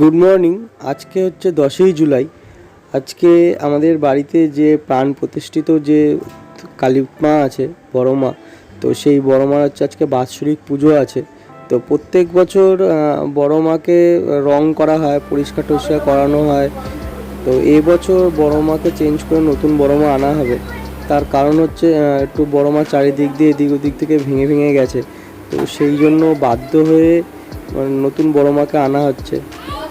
Good morning আজকে হচ্ছে দশই জুলাই। আজকে আমাদের বাড়িতে যে প্রাণ প্রতিষ্ঠিত যে কালী মা আছে, বড় মা, তো সেই বড় মার হচ্ছে আজকে বাৎসরিক পুজো আছে। তো প্রত্যেক বছর বড় মাকে রং করা হয়, পরিষ্কার টরিষ্কার করানো হয়। তো এবছর বড় মাকে চেঞ্জ করে নতুন বড় মা আনা হবে। তার কারণ হচ্ছে একটু বড় মা চারিদিক দিয়ে এদিক ওদিক থেকে ভেঙে ভেঙে গেছে। তো সেই জন্য বাধ্য হয়ে মানে নতুন বড় মাকে আনা হচ্ছে।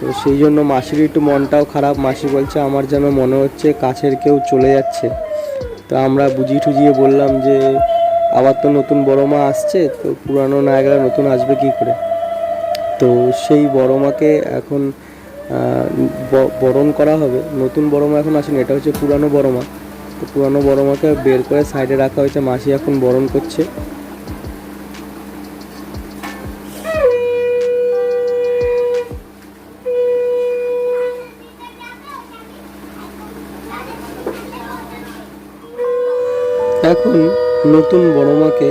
তো সেই জন্য মাসির একটু মনটাও খারাপ। মাসি বলছে, আমার যেন মনে হচ্ছে কাছের কেউ চলে যাচ্ছে। তো আমরা বুঝিয়ে টুজিয়ে বললাম যে, আবার তো নতুন বড় মা আসছে, তো পুরানো না গেলে নতুন আসবে কি করে? তো সেই বড় মাকে এখন বরণ করা হবে। নতুন বড় মা এখন আসেনি, এটা হচ্ছে পুরানো বড় মা। তো পুরানো বড় মাকে বের করে সাইডে রাখা হয়েছে। মাসি এখন বরণ করছে। এখন নতুন বড় মাকে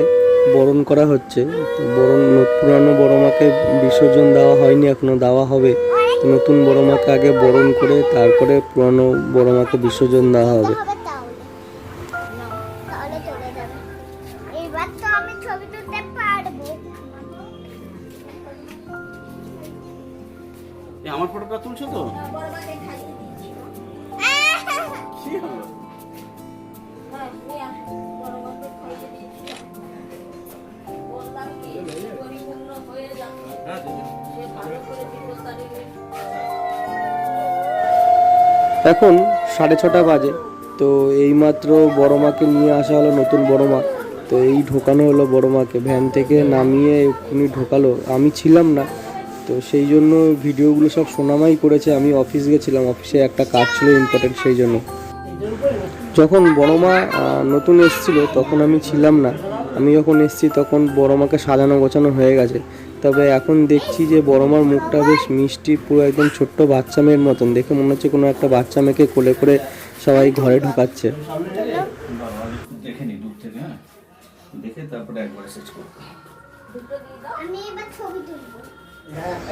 বরণ করা হচ্ছে। তো বরণ ন- পুরানো বড় মাকে বিসর্জন দেওয়া হয়নি এখনও দেওয়া হবে। তো নতুন বড় মাকে আগে বরণ করে তারপরে পুরানো বড় মাকে বিসর্জন দেওয়া হবে। আমার ফটোটা তুলছো তো? কি হলো? এখন সাড়ে ছটা বাজে, তো এইমাত্র বড় মাকে নিয়ে আসা হলো নতুন বড় মা। তো এই ঢোকানো হলো বড় মাকে ভ্যান থেকে নামিয়ে এক্ষুনি ঢোকালো। আমি ছিলাম না, তো সেই জন্য ভিডিওগুলো সব সোনামাই করেছে। আমি অফিস গেছিলাম, অফিসে একটা কাজ ছিল ইম্পর্টেন্ট সেই জন্য। যখন বড় মা নতুন এসেছিল, তখন আমি ছিলাম না। আমি যখন এসেছি, তখন বড় মাকে সাজানো গোছানো হয়ে গেছে। তবে এখন দেখছি যে বড় মার মুখটা বেশ মিষ্টি, পুরো একদম ছোট্ট বাচ্চা মেয়ের মতন। দেখে মনে হচ্ছে কোনো একটা বাচ্চা মেয়েকে কোলে করে সবাই ঘরে ঢোকাচ্ছে।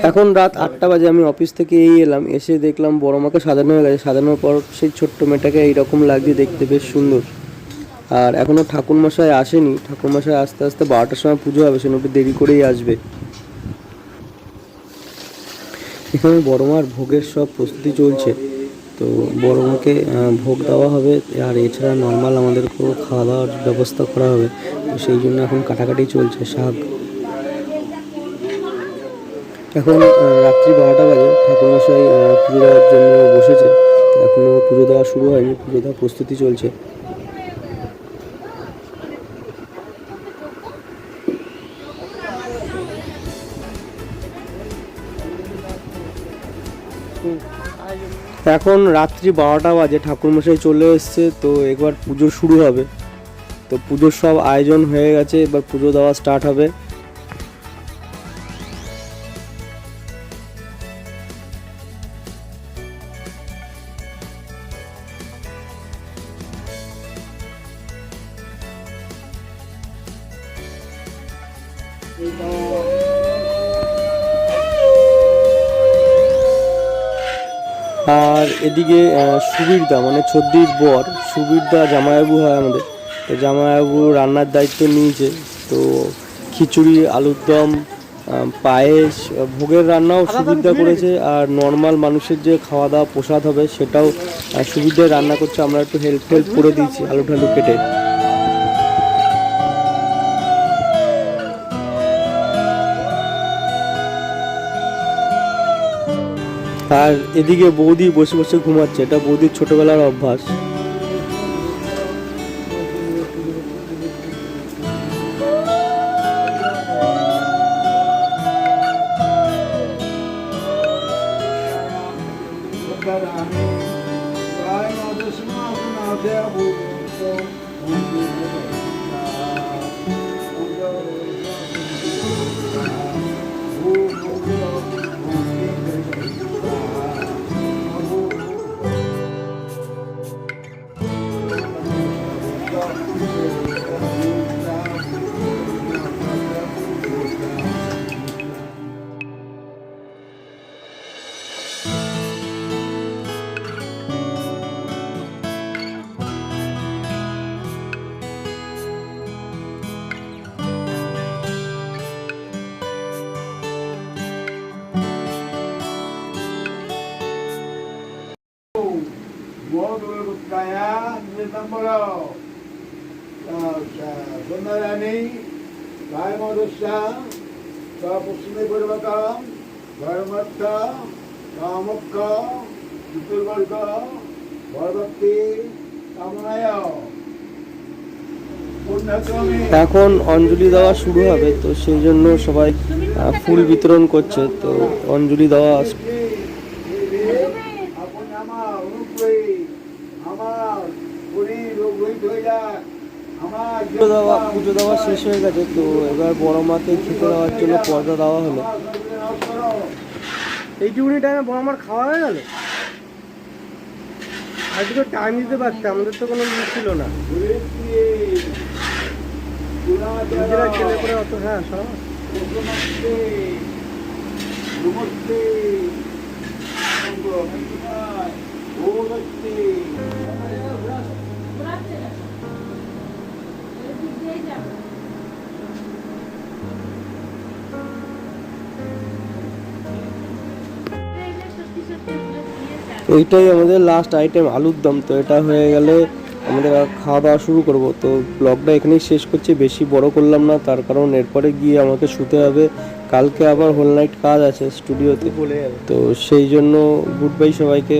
এখন রাত আটটা বাজে, আমি অফিস থেকে এই এলাম, এসে দেখলাম বড় মাকে সাজানো হয়ে গেছে। সাজানোর পর সেই ছোট্ট মেয়েটাকে এইরকম লাগছে দেখতে, বেশ সুন্দর। আর এখনও ঠাকুরমশাই আসেনি। ঠাকুরমশাই আস্তে আস্তে বারোটার সময় পুজো হবে সে একটু দেরি করেই আসবে। এখানে বড় মার ভোগের সব প্রস্তুতি চলছে। তো বড় মাকে ভোগ দেওয়া হবে। আর এছাড়া নর্মাল আমাদের পুরো খাওয়া দাওয়ার ব্যবস্থা করা হবে। তো সেই জন্য এখন কাটাকাটি চলছে শাক। এখন রাত্রি বারোটা বাজে। ঠাকুরমশাই পুজো দেওয়ার জন্য বসেছে। এখনও পুজো দেওয়া শুরু হয়নি। পুজো দেওয়ার প্রস্তুতি চলছে। এখন রাত্রি বারোটা বাজে, ঠাকুরমশাই চলে এসছে, তো এবার পুজো শুরু হবে। তো পুজোর সব আয়োজন হয়ে গেছে, এবার পুজো দেওয়া স্টার্ট হবে। আর এদিকে সুবীরদা মানে ছদ্দির বর সুবীরদা জামাইবাবু হয় আমাদের। তো জামাইবাবু রান্নার দায়িত্ব নিয়েছে। তো খিচুড়ি আলুর দম পায়েস ভোগের রান্নাও সুবিধা করেছে। আর নর্মাল মানুষের যে খাওয়া দাওয়া প্রসাদ হবে সেটাও সুবিধায় রান্না করছে। আমরা একটু হেল্প হেল্প করে দিয়েছি আলু ঠালু কেটে। আর এদিকে বৌদি বসে বসে ঘুমাচ্ছে এটা বৌদির ছোটবেলার অভ্যাস পশ্চিমীপূর্বক ধর্মর্থ কামক্ষ চতুর্বর্গ ভরবর্তী কামনায় এখন অঞ্জলি দেওয়া শুরু হবে তো সেই জন্য সবাই ফুল বিতরণ করছে তো অঞ্জলি দেওয়া আস আমার হয়ে যাক পুজো দেওয়া পুজো দেওয়া শেষ হয়ে গেছে তো এবার বড় মাকে খেতে দেওয়ার জন্য পর্দা দেওয়া হলো। এইটুকুনি টাইমে বড় মার খাওয়া হয়ে গেল? আজকে তো টাইম দিতে পারতে আমাদের তো কোনো ইয়ে ছিল না। নিজেরা অত হ্যাঁ সব। নমস্তে। এইটাই আমাদের লাস্ট আইটেম আলুর দম। তো এটা হয়ে গেলে আমাদের খাওয়া দাওয়া শুরু করব। তো ব্লগটা এখানেই শেষ করছি। বেশি বড় করলাম না তার কারণ এরপরে গিয়ে আমাকে শুতে হবে। কালকে আবার হোল নাইট কাজ আছে স্টুডিওতে তো। সেই জন্য গুড বাই সবাইকে।